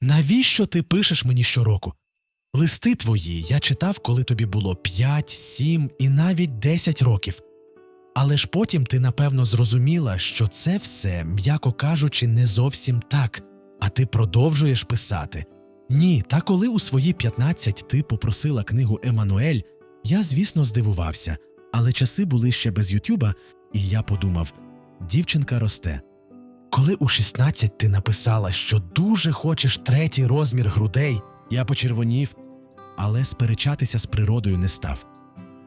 Навіщо ти пишеш мені щороку? Листи твої я читав, коли тобі було 5, 7 і навіть 10 років. Але ж потім ти напевно зрозуміла, що це все, м'яко кажучи, не зовсім так, а ти продовжуєш писати. Ні, та коли у свої 15 ти попросила книгу Еммануель, я, звісно, здивувався, але часи були ще без Ютуба, і я подумав: дівчинка росте. Коли у 16 ти написала, що дуже хочеш третій розмір грудей, я почервонів, але сперечатися з природою не став.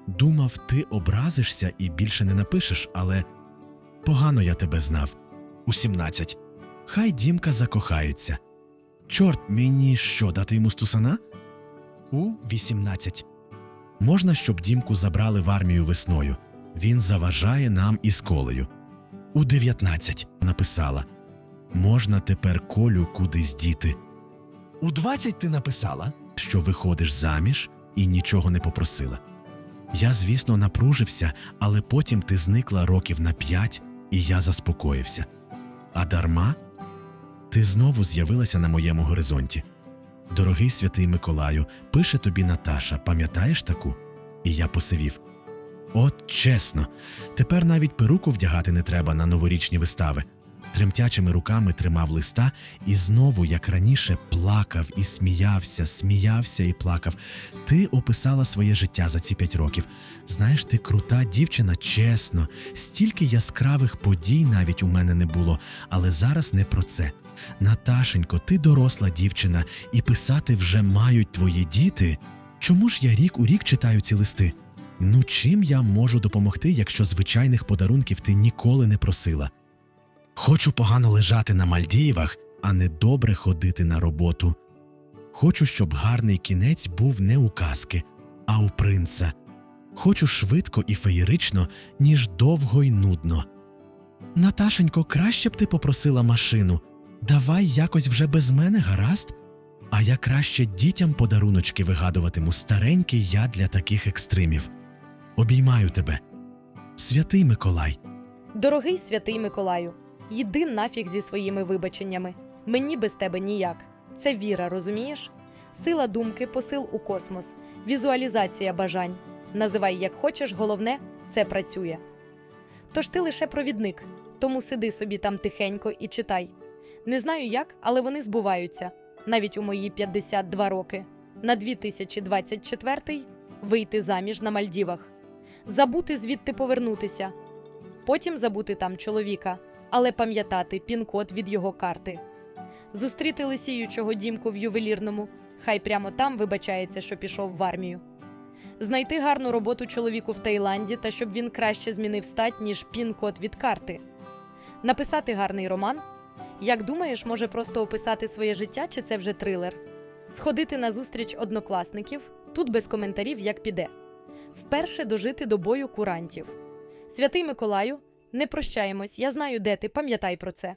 Думав, ти образишся і більше не напишеш, але погано я тебе знав. У 17. Хай Дімка закохається. Чорт, мені що, дати йому стусана? У 18. Можна, щоб Дімку забрали в армію весною. Він заважає нам із колею. У 19 написала Можна тепер колю кудись діти. У 20 ти написала, що виходиш заміж і нічого не попросила. Я, звісно, напружився, але потім ти зникла років на п'ять, і я заспокоївся. А дарма ти знову з'явилася на моєму горизонті. Дорогий святий Миколаю, пише тобі Наташа, пам'ятаєш таку? І я посивів. От чесно, тепер навіть перуку вдягати не треба на новорічні вистави. Тремтячими руками тримав листа і знову, як раніше, плакав і сміявся, сміявся і плакав. Ти описала своє життя за ці п'ять років. Знаєш, ти крута дівчина, чесно. Стільки яскравих подій навіть у мене не було, але зараз не про це. Наташенько, ти доросла дівчина, і писати вже мають твої діти. Чому ж я рік у рік читаю ці листи? Ну чим я можу допомогти, якщо звичайних подарунків ти ніколи не просила? Хочу погано лежати на Мальдіївах, а не добре ходити на роботу. Хочу, щоб гарний кінець був не у казки, а у принца. Хочу швидко і феєрично, ніж довго й нудно. Наташенько, краще б ти попросила машину. Давай якось вже без мене, гаразд? А я краще дітям подаруночки вигадуватиму старенький я для таких екстримів. Обіймаю тебе. Святий Миколай. Дорогий святий Миколаю, йди нафіг зі своїми вибаченнями. Мені без тебе ніяк. Це віра, розумієш? Сила думки, посил у космос, візуалізація бажань. Називай як хочеш, головне це працює. Тож ти лише провідник, тому сиди собі там тихенько і читай. Не знаю як, але вони збуваються. Навіть у мої 52 роки. На 2024 вийти заміж на Мальдівах. Забути звідти повернутися. Потім забути там чоловіка, але пам'ятати пін-код від його карти. Зустріти лисіючого дімку в ювелірному, хай прямо там вибачається, що пішов в армію. Знайти гарну роботу чоловіку в Таїланді та щоб він краще змінив стать, ніж пін-код від карти. Написати гарний роман. Як думаєш, може просто описати своє життя, чи це вже трилер? Сходити на зустріч однокласників, тут без коментарів як піде. Вперше дожити до бою курантів. Святий Миколаю, не прощаємось, я знаю, де ти, пам'ятай про це.